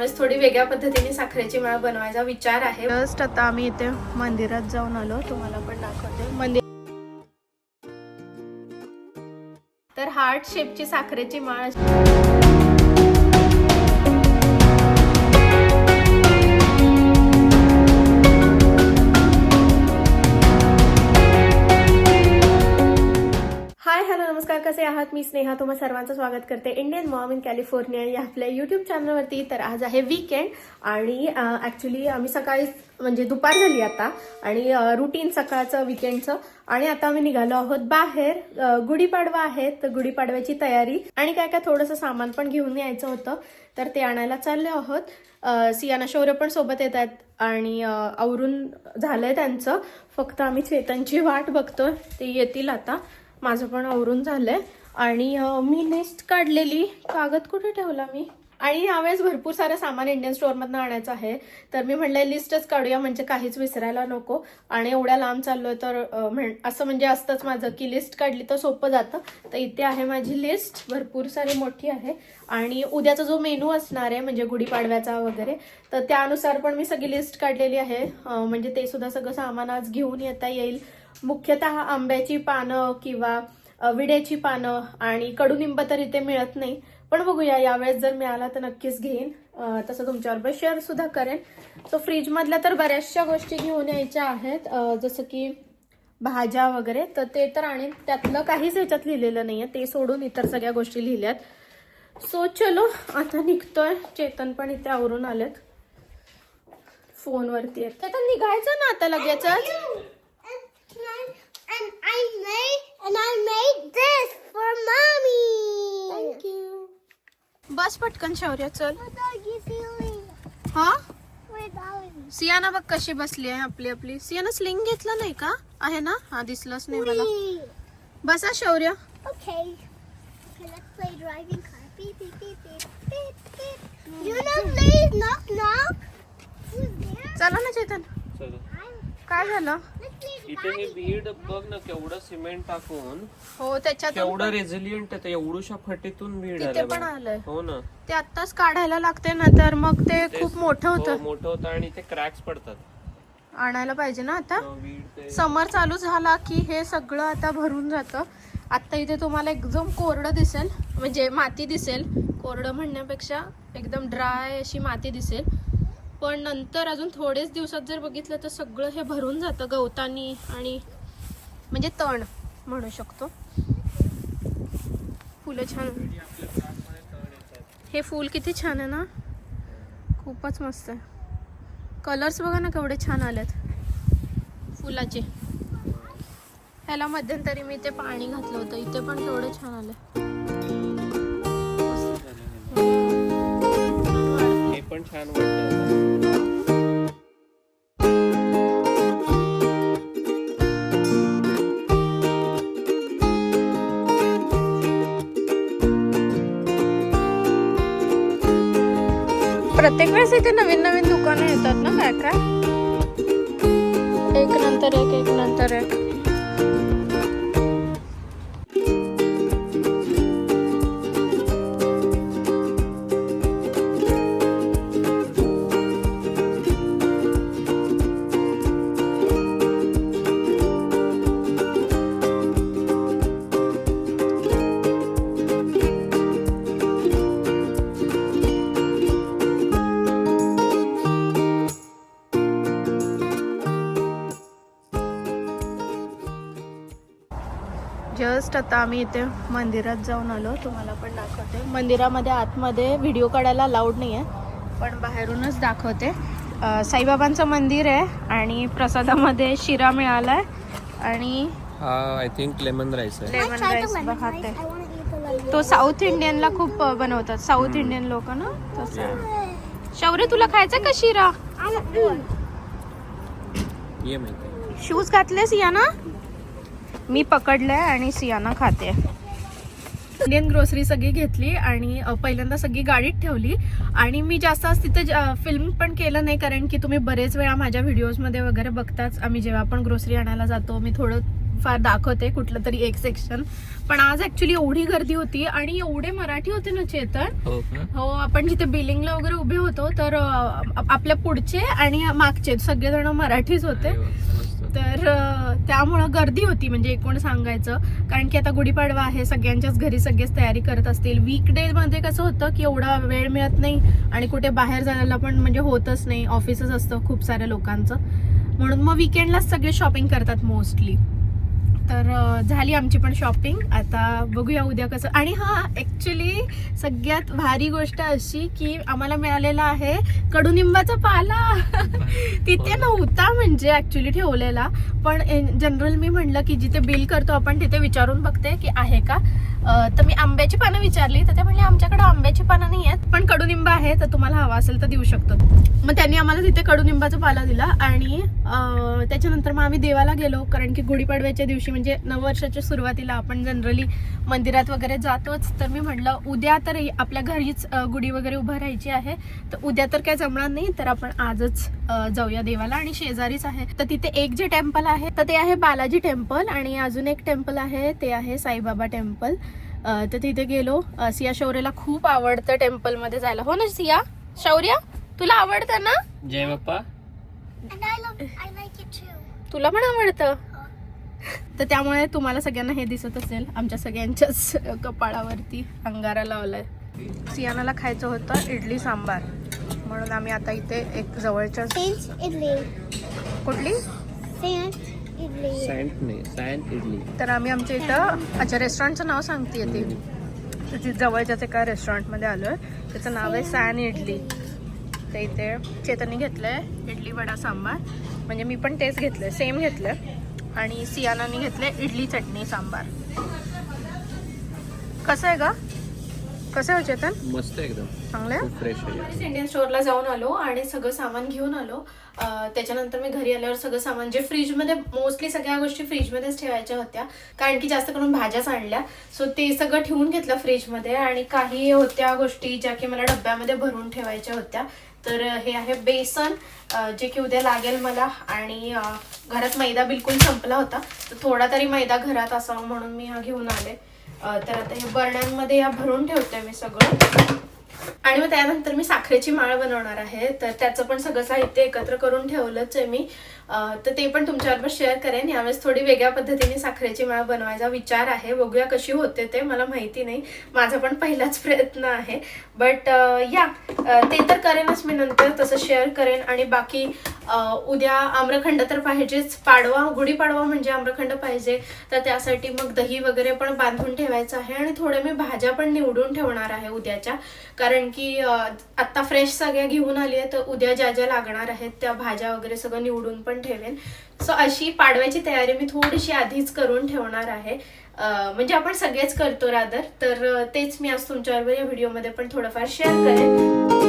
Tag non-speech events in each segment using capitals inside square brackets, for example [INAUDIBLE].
आज थोडी वेगळ्या पद्धतीने साखरेची माळ बनवायचा विचार आहे. जस्ट आता आम्ही इथे मंदिरात जाऊन आलो. तुम्हाला पण दाखवते. मंदिर तर हार्ट शेपची साखरेची माळ कसे आहात? मी स्नेहा. तुम्हा सर्वांचं स्वागत करते इंडियन मॉम इन कॅलिफोर्निया या आपल्या युट्यूब चॅनलवरती तर आज आहे वीकेंड आणि ॲक्च्युली आम्ही सकाळी म्हणजे दुपार झाली आता आणि रुटीन सकाळचं विकेंडचं आणि आता आम्ही निघालो आहोत बाहेर. गुढीपाडवा आहे तर गुढीपाडव्याची तयारी. आणि काय काय थोडंसं सामान पण घेऊन यायचं होतं. तर ते आणायला चालले आहोत. सियाना शौर्य पण सोबत येत आहेत आणि अ, आवरून झालंय त्यांचं. फक्त आम्ही चेतनची वाट बघतो ते येतील आता. माझं पण आवरून झालंय. आणि मी लिस्ट काढलेली. कागद कुठे ठेवला मी? आणि यावेळेस भरपूर सारं सामान इंडियन स्टोअरमधनं आणायचं आहे. तर मी म्हणलं लिस्टच काढूया म्हणजे काहीच विसरायला नको. आणि एवढ्या लांब चाललोय तर म्हण- असं म्हणजे असतंच माझं की लिस्ट काढली तर सोपं जातं. तर इथे आहे माझी लिस्ट भरपूर सारी मोठी आहे. आणि उद्याचा जो मेनू असणार आहे म्हणजे गुढीपाडव्याचा वगैरे तर त्यानुसार पण मी सगळी लिस्ट काढलेली आहे. म्हणजे ते सुद्धा सगळं सामान आज घेऊन येता येईल. मुख्यतः आंब्याची पानं किंवा विड्याची पानं आणि कडुनिंब तर इथे मिळत नाही. पण बघूया यावेळेस जर मिळाला तर नक्कीच घेईन. तसं तुमच्याबरोबर शेअर सुद्धा करेन. सो फ्रीजमधल्या तर बऱ्याचशा गोष्टी घेऊन यायच्या आहेत. जसं की भाज्या वगैरे तर ते तर आणि त्यातलं काहीच ह्याच्यात लिहिलेलं नाहीये. ते सोडून इतर सगळ्या गोष्टी लिहिल्यात. सो चलो आता निघतोय. चेतन पण इथे आवरून आलेत. फोनवरती आहेत. चेतन निघायचं ना आता लगेचच? And I made and I made this for mommy. Thank you. बस पटकन शौर्य चल? हा? सियाना बघ कशी बसली आहे आपली आपली सियाना स्लिंग घेतलं नाही का आहे ना हा दिसलंच नाही मला बसा शौर्य Okay. Okay, let's play driving car. Beep beep beep beep beep beep. You know, please knock knock. Who's there? चला ना चेतन चला. काय झालं? इथे हे बीड बघ ना केवढं सिमेंट टाकून. हो त्याच्यात केवढं रेझिलियंट आहे एवढूशा फटीतून बीड तिथे आलं पण. आलंय. हो ना. ते आत्ताच काढायला लागते ना तर मग ते. खूप मोठं हो, होतं. मोठं होतं आणि ते क्रॅक्स पडतात. आणायला पाहिजे ना आता? हो, बीड ते समर चालू झाला की हे सगळं आता भरून जातं. आता इथे तुम्हाला एकदम कोरडं दिसेल म्हणजे माती दिसेल. कोरडं म्हणण्यापेक्षा एकदम ड्राय अशी माती दिसेल. पण नंतर अजून थोडेच दिवसात जर बघितलं तर सगळं हे भरून जातं. गवतानी आणि म्हणजे तण म्हणू शकतो. फुलं छान. हे फूल किती छान आहे ना? खूपच मस्त आहे. कलर्स बघा ना केवढे छान आलेत. फुलाचे. ह्याला मध्यंतरी मी ते पाणी घातलं होतं. इथे पण केवढे छान आले पण छान वाटतं प्रत्येक वेळेस इथे नवीन नवीन दुकानं येतात ना काय काय एक नंतर एक एक नंतर एक. जस्ट आता आम्ही इथे मंदिरात जाऊन आलो. तुम्हाला पण दाखवते. मंदिरामध्ये आतमध्ये व्हिडिओ काढायला अलाउड नाही आहे पण बाहेरूनच दाखवते. साईबाबांचं मंदिर आहे आणि प्रसादामध्ये शिरा मिळाला आहे आणि आय थिंक लेमन राईस आहे. Lemon rice lemon. तो. साऊथ इंडियनला खूप बनवतात. साऊथ इंडियन लोक ना तसं. शौर्य तुला खायचा का शिरा? I'm mm. ये माहिती मी पकडलंय आणि सियाना खाते. इंडियन ग्रोसरी सगळी घेतली आणि पहिल्यांदा सगळी गाडीत ठेवली. आणि मी जास्त आज तिथं फिल्म पण केलं नाही कारण की तुम्ही बरेच वेळा माझ्या व्हिडिओजमध्ये वगैरे बघताच आम्ही जेव्हा पण ग्रोसरी आणायला जातो मी थोडं थोडंफार दाखवते कुठलं तरी एक सेक्शन पण आज ऍक्च्युली एवढी गर्दी होती आणि एवढे मराठी होते ना चेतन. हो हो आपण जिथे बिल्डिंगला वगैरे उभे होतो तर आपल्या पुढचे आणि मागचे सगळेजण मराठीच होते. तर त्यामुळं गर्दी होती म्हणजे एकूण सांगायचं. कारण की आता गुढीपाडवा आहे सगळ्यांच्याच घरी सगळेच तयारी करत असतील. वीकडेमध्ये कसं होतं की एवढा वेळ मिळत नाही आणि कुठे बाहेर जायला पण म्हणजे होतच नाही. ऑफिसच असतं खूप साऱ्या लोकांचं. म्हणून मग विकेंडलाच सगळे शॉपिंग करतात मोस्टली तर झाली आमची पण शॉपिंग. आता बघूया उद्या कसं. आणि हा ऍक्च्युली सगळ्यात भारी गोष्ट अशी की आम्हाला मिळालेला आहे कडुनिंबाचा पाला. [LAUGHS] तिथे नव्हता म्हणजे ऍक्च्युली ठेवलेला. पण जनरल मी म्हणलं की जिथे बिल करतो आपण तिथे विचारून बघते की आहे का. तर मी आंब्याची पानं विचारली तर ते म्हणले आमच्याकडे आंब्याची पानं नाही आहेत पण कडुनिंब आहे तर तुम्हाला हवा असेल तर देऊ शकतो. मग त्यांनी आम्हाला तिथे कडुनिंबाचा पाला दिला आणि त्याच्यानंतर मग आम्ही देवाला गेलो कारण की गुढीपाडव्याच्या दिवशी म्हणजे नववर्षाच्या सुरुवातीला आपण जनरली मंदिरात वगैरे जातोच. तर मी म्हटलं उद्या तर आपल्या घरीच गुढी वगैरे उभं राहायची आहे तर उद्या तर काय जमणार नाही तर आपण आजच जाऊया देवाला आणि शेजारीच आहे. तर तिथे एक जे टेम्पल आहे तर ते आहे बालाजी टेम्पल आणि अजून एक टेम्पल आहे ते आहे साईबाबा टेम्पल. तर तिथे गेलो. सिया शौर्यला खूप आवडतं टेम्पलमध्ये जायला. हो ना सिया? शौर्य तुला आवडतं ना? जय बाप्पा. तुला पण आवडतं? तर त्यामुळे तुम्हाला सगळ्यांना हे दिसत असेल. आमच्या सगळ्यांच्याच कपाळावरती अंगारा लावलाय. सियानाला खायचं होतं इडली सांबार. म्हणून आम्ही आता इथे एक जवळच्या. कुठली? सँड नाही सँड इडली तर आम्ही आमच्या इथं अच्छा रेस्टॉरंटचं नाव सांगते ती. तिथे जवळच्याच एका रेस्टॉरंटमध्ये आलोय. त्याचं नाव आहे सॅन इडली तर इथे चेतननी घेतलंय. इडली वडा सांबार. म्हणजे मी पण तेच घेतलंय. सेम घेतलंय आणि सियानानी घेतलंय इडली चटणी सांबार. कसं आहे का कसं आहे हो चेतन? मस्त एकदम. चांगलं फ्रेश आहे. इंडियन स्टोअरला जाऊन आलो आणि सगळं सामान घेऊन आलो. अं, त्याच्यानंतर मी घरी आल्यावर सगळं सामान जे फ्रीजमध्ये मोस्टली सगळ्या गोष्टी फ्रीजमध्येच ठेवायच्या होत्या. कारण की जास्त करून भाज्याच आणल्या. सो ते सगळं ठेवून घेतलं फ्रीजमध्ये आणि काही होत्या गोष्टी ज्या की मला डब्यामध्ये भरून ठेवायच्या होत्या. तर हे आहे बेसन जे की उद्या लागेल मला आणि घरात मैदा बिलकुल संपला होता. तर थोडा तरी मैदा घरात असावा म्हणून मी हा घेऊन आले. तर आता हे बरण्यांमध्ये या भरून ठेवते मी सगळं. आणि मग त्यानंतर मी साखरेची माळ बनवणार आहे. तर त्याचं पण सगळं साहित्य एकत्र करून ठेवलंच आहे मी. तर ते पण तुमच्याबरोबर शेअर करेन. यावेळेस थोडी वेगळ्या पद्धतीने साखरेची माळ बनवायचा विचार आहे. बघूया कशी होते ते. मला माहिती नाही. माझा पण पहिलाच प्रयत्न आहे. बट या. ते तर करेनच मी नंतर. तसं शेअर करेन. आणि बाकी उद्या आम्रखंड तर पाहिजेच. पाडवा गुढीपाडवा म्हणजे आम्रखंड पाहिजे. तर त्यासाठी मग दही वगैरे पण बांधून ठेवायचं आहे. आणि थोड्या मी भाज्या पण निवडून ठेवणार आहे उद्याच्या. कारण की आत्ता फ्रेश सगळ्या घेऊन आली आहे तर उद्या ज्या ज्या लागणार आहेत त्या भाज्या वगैरे सगळं निवडून पण ठेवेन. सो अशी पाडव्याची तयारी मी थोडीशी आधीच करून ठेवणार आहे. म्हणजे आपण सगळेच करतो रादर तर तेच मी आज तुमच्याबरोबर या व्हिडिओमध्ये पण थोडंफार शेअर करेन.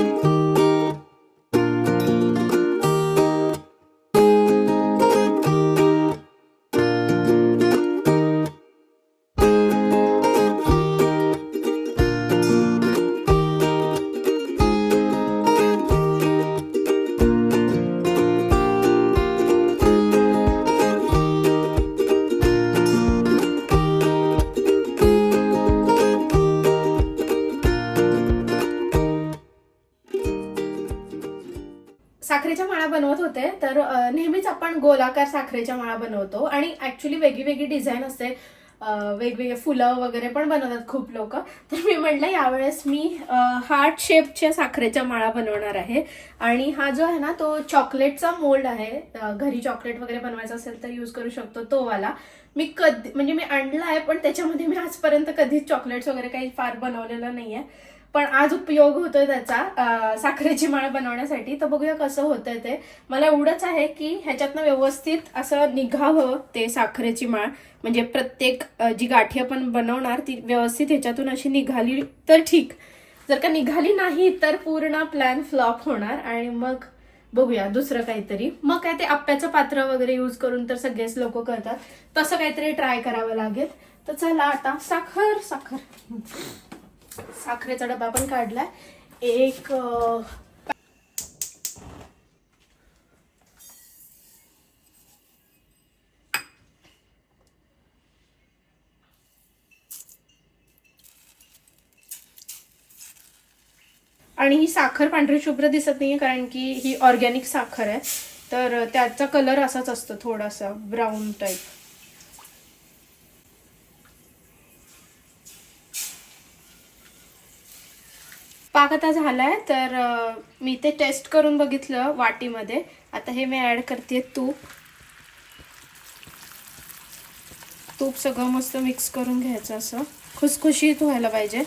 बनवत होते तर नेहमीच आपण गोलाकार साखरेच्या माळा बनवतो आणि ऍक्च्युली वेगळी वेगळी डिझाईन असते. वेगवेगळे फुलं वगैरे पण बनवतात खूप लोक. तर मी म्हटलं यावेळेस मी हार्ट शेपच्या साखरेच्या माळा बनवणार आहे. आणि हा जो आहे ना तो चॉकलेटचा मोल्ड आहे. घरी चॉकलेट वगैरे बनवायचा असेल तर यूज करू शकतो तो वाला. मी कधी म्हणजे मी आणला आहे पण त्याच्यामध्ये मी आजपर्यंत कधीच चॉकलेट्स वगैरे काही फार बनवलेलं नाहीये. पण आज उपयोग होतोय त्याचा साखरेची माळ बनवण्यासाठी. तर बघूया कसं होतंय ते. मला एवढंच आहे की ह्याच्यातनं व्यवस्थित असं निघावं ते साखरेची माळ. म्हणजे प्रत्येक जी गाठी आपण बनवणार ती व्यवस्थित ह्याच्यातून अशी निघाली तर ठीक. जर का निघाली नाही तर पूर्ण प्लॅन फ्लॉप होणार. आणि मग बघूया दुसरं काहीतरी. मग काय ते आप्याचं पात्र वगैरे यूज करून तर सगळेच लोक करतात. तसं काहीतरी ट्राय करावं लागेल. तर चला आता साखर साखर. साखरेचा डबा पण काढला एक आणि ही साखर पांढरी शुभ्र दिसत नाहीये कारण की ही ऑर्गॅनिक साखर आहे. तर त्याचा कलर असाच असतो थोडासा ब्राऊन टाईप. पाक आता आहे तर मी ते टेस्ट करून बघितलं वाटीमध्ये. आता हे मी ॲड करते तूप. तूप सगळं मस्त मिक्स करून घ्यायचं असं. खुसखुशीत व्हायला पाहिजे.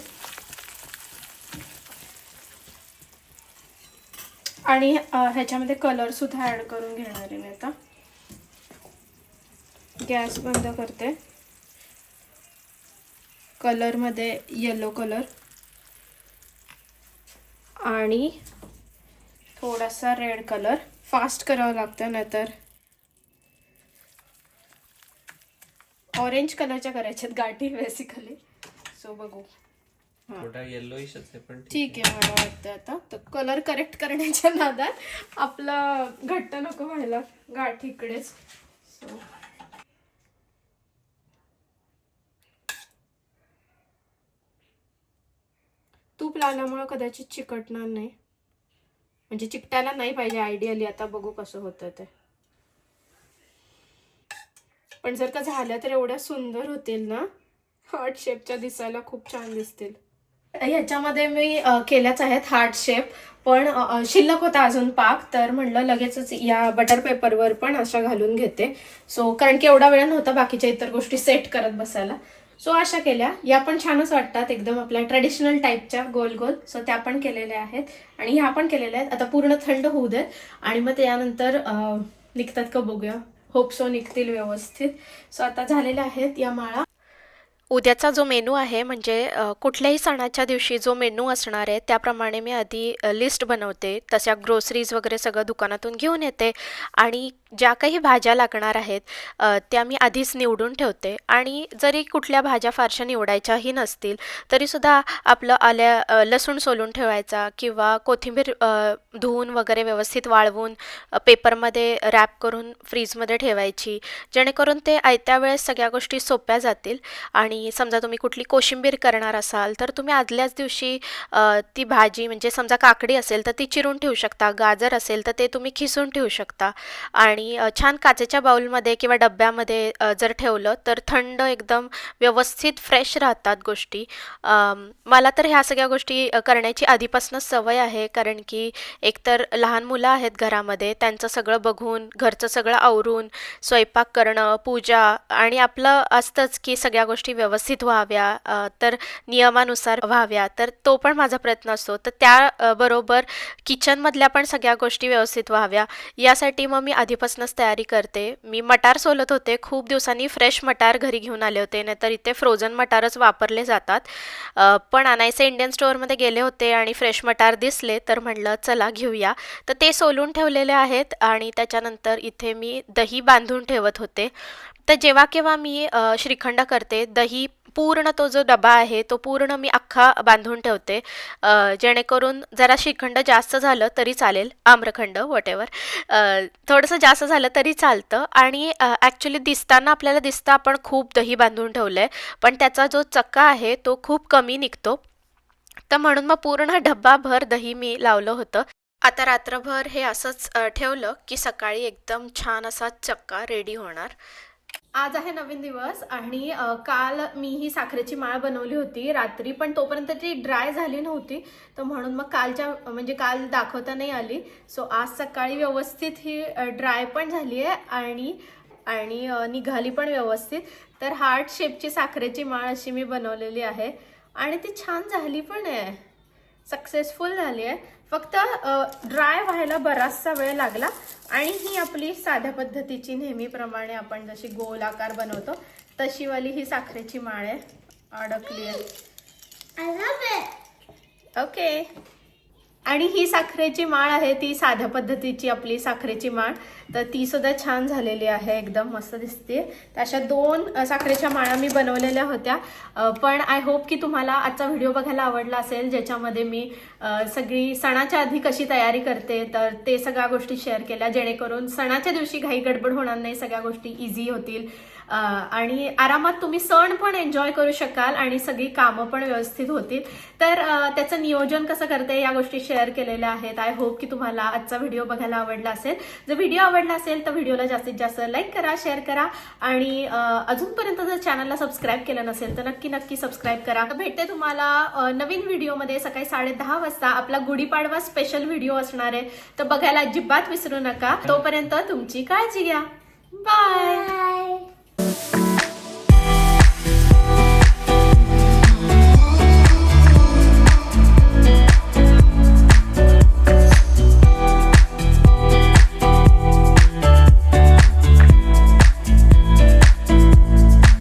आणि ह्याच्यामध्ये कलरसुद्धा ॲड करून घेणार आहे मी आता. गॅस बंद करते. कलरमध्ये येलो कलर आणि थोडासा रेड कलर. फास्ट करावं लागतं नाहीतर ऑरेंज कलरच्या करायच्यात गाठी बेसिकली सो बघू. पण ठीक आहे. मला वाटतं आता. तर कलर करेक्ट करण्याच्या नादात आपला घट्ट नको व्हायला. गाठी इकडेच. सो तूप लावल्यामुळं कदाचित चिकटणार नाही. म्हणजे चिकटायला नाही पाहिजे आयडियली आता बघू कसं होतं ते. पण जर का झालं तर एवढ्या सुंदर होतील ना? हार्ट शेपच्या दिसायला खूप छान दिसतील. ह्याच्यामध्ये मी केल्याच आहेत हार्ट शेप पण शिल्लक होता अजून पाक तर म्हणलं लगेचच या बटर पेपरवर पण अशा घालून घेते. सो कारण की एवढा वेळ नव्हता बाकीच्या इतर गोष्टी सेट करत बसायला. सो अशा केल्या. या पण छानच वाटतात एकदम आपल्या ट्रेडिशनल टाईपच्या गोल गोल. सो त्या पण केलेल्या आहेत. आणि ह्या पण केलेल्या आहेत. आता पूर्ण थंड होऊ देत. आणि मग त्यानंतर निघतात का बघूया. होप सो निघतील व्यवस्थित. सो आता झालेल्या आहेत या माळा. उद्याचा जो मेनू आहे म्हणजे कुठल्याही सणाच्या दिवशी जो मेनू असणार आहे त्याप्रमाणे मी आधी लिस्ट बनवते. तशा ग्रोसरीज वगैरे सगळं दुकानातून घेऊन येते. आणि ज्या काही भाज्या लागणार आहेत त्या मी आधीच निवडून ठेवते. आणि जरी कुठल्या भाज्या फारशा निवडायच्याही नसतील तरीसुद्धा आपलं आल्या लसूण सोलून ठेवायचा किंवा कोथिंबीर धुवून वगैरे व्यवस्थित वाळवून पेपरमध्ये रॅप करून फ्रीजमध्ये ठेवायची. जेणेकरून ते आयत्या वेळेस सगळ्या गोष्टी सोप्या जातील. आणि समजा तुम्ही कुठली कोशिंबीर करणार असाल तर तुम्ही आदल्याच दिवशी ती भाजी म्हणजे समजा काकडी असेल तर ती चिरून ठेवू शकता. गाजर असेल तर ते तुम्ही खिसून ठेवू शकता. आणि छान काचेच्या बाऊलमध्ये किंवा डब्यामध्ये जर ठेवलं तर थंड एकदम व्यवस्थित फ्रेश राहतात गोष्टी. मला तर ह्या सगळ्या गोष्टी करण्याची आधीपासूनच सवय आहे. कारण की एकतर लहान मुलं आहेत घरामध्ये त्यांचं सगळं बघून घरचं सगळं आवरून स्वयंपाक करणं पूजा आणि आपलं असतंच की सगळ्या गोष्टी व्यवस्थित व्हाव्या तर नियमानुसार व्हाव्या तर तो पण माझा प्रयत्न असतो. तर त्या बरोबर किचनमधल्या पण सगळ्या गोष्टी व्यवस्थित व्हाव्या. यासाठी मग मी आधीपासूनच तयारी करते. मी मटार सोलत होते. खूप दिवसांनी फ्रेश मटार घरी घेऊन आले होते. नाहीतर इथे फ्रोझन मटारच वापरले जातात. पण आणायचे इंडियन स्टोअरमध्ये गेले होते आणि फ्रेश मटार दिसले तर म्हणलं चला घेऊया. तर ते सोलून ठेवलेले आहेत आणि त्याच्यानंतर इथे मी दही बांधून ठेवत होते. तर जेव्हा केव्हा मी श्रीखंड करते दही पूर्ण तो जो डबा आहे तो पूर्ण मी अख्खा बांधून ठेवते. जेणेकरून जरा श्रीखंड जास्त झालं तरी चालेल आम्रखंड वॉटेवर थोडंसं जास्त झालं तरी चालतं आणि ॲक्च्युली दिसताना आपल्याला दिसतं आपण खूप दही बांधून ठेवलं आहे पण त्याचा जो चक्का आहे तो खूप कमी निघतो. तर म्हणून मग पूर्ण डब्बाभर दही मी लावलं होतं. आता रात्रभर हे असंच ठेवलं की सकाळी एकदम छान असा चक्का रेडी होणार. आज आहे नवीन दिवस आणि काल मी ही साखरेची माळ बनवली होती. रात्री पण तोपर्यंत ती ड्राय झाली नव्हती. तर म्हणून मग कालच्या म्हणजे काल दाखवता नाही आली. सो आज सकाळी व्यवस्थित ही ड्राय पण झाली आहे आणि आणि निघाली पण व्यवस्थित. तर हार्ट शेपची साखरेची माळ अशी मी बनवलेली आहे. आणि ती छान झाली पण आहे. सक्सेसफुल झाली आहे फक्त ड्राय व्हायला बराचसा वेळ लागला आणि ही आपली साध्या पद्धतीची नेहमीप्रमाणे आपण जशी गोल आकार बनवतो तशी वाली ही साखरेची माळ आहे. अडकली आहे. ओके आणि ही साखरेची माळ आहे ती साध्या पद्धतीची आपली साखरेची माळ. तर ती सुद्धा छान झालेली आहे एकदम मस्त दिसते. तर अशा दोन साखरेच्या माळा मी बनवलेल्या होत्या. पण आय होप की तुम्हाला आजचा व्हिडिओ बघायला आवडला असेल ज्याच्यामध्ये मी सगळी सणाच्या आधी कशी तयारी करते तर ते सगळ्या गोष्टी शेअर केल्या जेणेकरून सणाच्या दिवशी घाई गडबड होणार नाही सगळ्या गोष्टी इझी होतील. आणि आरामात तुम्ही सण पण एन्जॉय करू शकाल आणि सगळी कामं पण व्यवस्थित होतील. तर त्याचं नियोजन कसं करते या गोष्टी शेअर केलेल्या आहेत. आय होप की तुम्हाला आजचा व्हिडिओ बघायला आवडला असेल. जर व्हिडिओ आवडला असेल तर व्हिडिओला जास्तीत जास्त लाईक करा शेअर करा आणि अजूनपर्यंत जर चॅनलला सबस्क्राईब केलं नसेल तर नक्की नक्की सबस्क्राईब करा. भेटते तुम्हाला नवीन व्हिडिओमध्ये सकाळी साडे दहा वाजता आपला गुढीपाडवा स्पेशल व्हिडिओ असणार आहे. तर बघायला अजिबात विसरू नका. तोपर्यंत तुमची काळजी घ्या. बाय